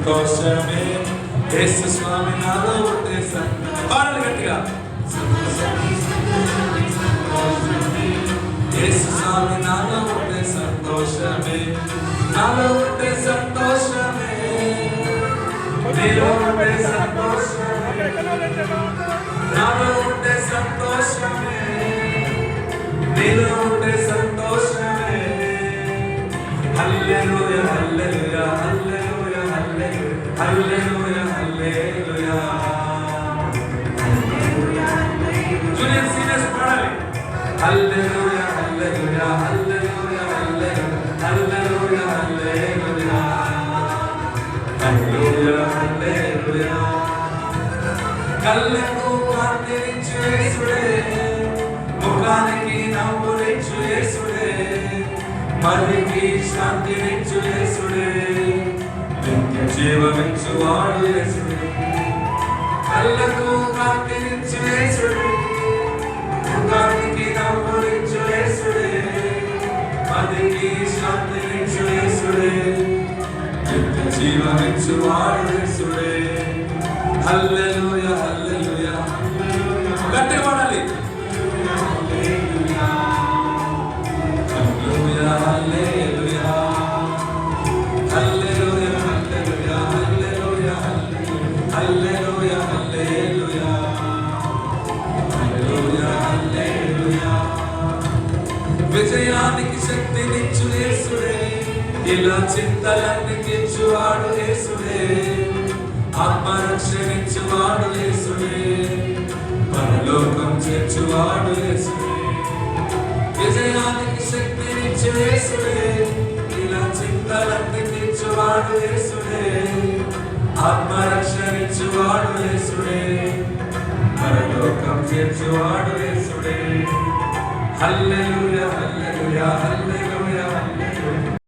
సంతోషమే. యేసు స్వామి నాలో ఉంటే పాడాలి గట్టిగా. యేసు స్వామి నాలో ఉంటే సంతోషమే. నాలో ఉంటే సంతోషమే. నీలో ఉంటే సంతోషమే. నాలో ఉంటే హల్లెలూయా హల్లెలూయా హల్లెలూయా హల్లెలూయా హల్లెలూయా హల్లెలూయా హల్లెలూయా కళ్ళకు కాంతినిచ్చు యేసుడే ముఖానికి నవ్వునిచ్చు యేసుడే మదికి శాంతినిచ్చు యేసుడే నిత్య జీవమిచ్చు వాడు యేసుడే కళ్ళకు కాంతినిచ్చు యేసుడే பதுங்கி சாத்து நின்று சுடு நித்த ஜீவன் சுடு அல்லலுயா విజయానికి శక్తినిచ్చు యేసుడే. ఇలా చింతలన్నీ తీర్చువాడు యేసుడే. ఆత్మరక్షణించువాడు యేసుడే. పరలోకం చేర్చువాడు యేసుడే. విజయానికి శక్తినిచ్చు యేసుడే. ఇలా చింతలన్నీ తీర్చువాడు యేసుడే. ఆత్మరక్షణించువాడు యేసుడే. పరలోకం చేర్చువాడు యేసుడే. هللويا هللويا هللويا